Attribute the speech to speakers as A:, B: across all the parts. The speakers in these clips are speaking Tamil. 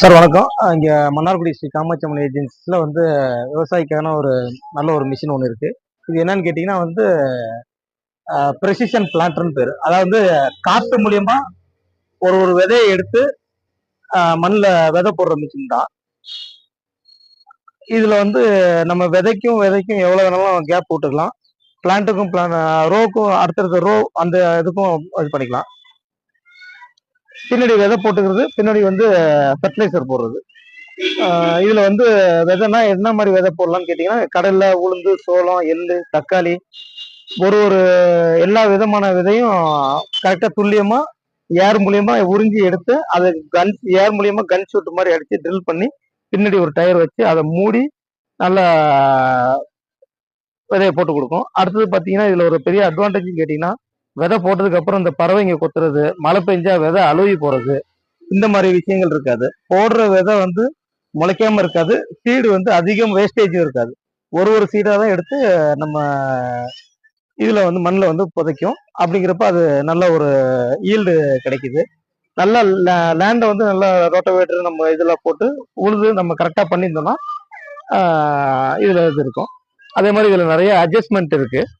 A: சார் வணக்கம். இங்கே மன்னார்குடி ஸ்ரீ காமாட்சியம்மன் ஏஜென்சியில் வந்து விவசாயிக்கான ஒரு நல்ல ஒரு மிஷின் ஒன்று இருக்கு. இது என்னன்னு கேட்டிங்கன்னா வந்து ப்ரெசிஷன் பிளான்ட்னு பேர். அதாவது காற்று மூலியமா ஒரு ஒரு விதையை எடுத்து மண்ணில் விதை போடுற மிஷின் தான். இதில் வந்து நம்ம விதைக்கும் விதைக்கும் எவ்வளோ வேணாலும் கேப் விட்டுக்கலாம். பிளான்ட்டுக்கும் பிளான் ரோக்கும் அடுத்தடுத்த ரோ அந்த இதுக்கும் இது பண்ணிக்கலாம். பின்னாடி விதை போட்டுக்கிறது பின்னாடி வந்து ஃபெர்டிலைசர் போடுறது. இதில் வந்து விதைனா என்ன மாதிரி விதை போடலாம்னு கேட்டிங்கன்னா கடலில் உளுந்து சோளம் எள் தக்காளி ஒரு ஒரு எல்லா விதமான விதையும் கரெக்டாக துல்லியமாக ஏர் மூலியமா உறிஞ்சி எடுத்து அதை கன் ஏர் மூலியமா கன் ஷூட் மாதிரி அடிச்சு ட்ரில் பண்ணி பின்னாடி ஒரு டயர் வச்சு அதை மூடி நல்லா விதையை போட்டு கொடுக்கும். அடுத்தது பார்த்தீங்கன்னா இதில் ஒரு பெரிய அட்வான்டேஜ் கேட்டிங்கன்னா விதை போட்டதுக்கு அப்புறம் இந்த பறவைங்க கொத்துறது மழை பெஞ்சா விதை அழுகி போறது. இந்த மாதிரி விஷயங்கள் இருக்காது. போடுற விதை வந்து முளைக்காம இருக்காது. சீடு வந்து அதிகம் வேஸ்டேஜும் இருக்காது. ஒரு ஒரு சீடாக தான் எடுத்து நம்ம இதில் வந்து மண்ணில் வந்து புதைக்கும். அப்படிங்கிறப்ப அது நல்ல ஒரு ஈல்டு கிடைக்குது. நல்ல லேண்டை வந்து நல்லா ரோட்டோவேட்டர் நம்ம இதில் போட்டு உழுது நம்ம கரெக்டாக பண்ணியிருந்தோம்னா இதில் இது இருக்கும். அதே மாதிரி இதில் நிறைய அட்ஜஸ்ட்மெண்ட் இருக்குது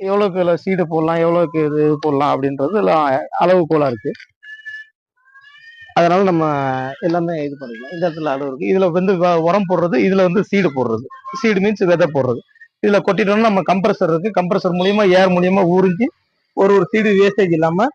A: எவ்வளோக்கு இதில் சீடு போடலாம் எவ்வளோக்கு இது இது போடலாம் அப்படின்றது எல்லாம் அளவுகோலாக இருக்குது அதனால் நம்ம எல்லாமே இது பண்ணிக்கலாம். இந்த இடத்துல அளவு இருக்குது இதில் வந்து வ- உரம் போடுறது இதில் வந்து சீடு போடுறது. சீடு மீன்ஸ் விதை போடுறது. இதில் கொட்டிட்டோம்னா நம்ம கம்ப்ரஸர் இருக்குது கம்ப்ரஸர் மூலியமாக ஏர் மூலியமாக உறிஞ்சி ஒரு ஒரு சீடு வேஸ்டேஜ் இல்லாமல்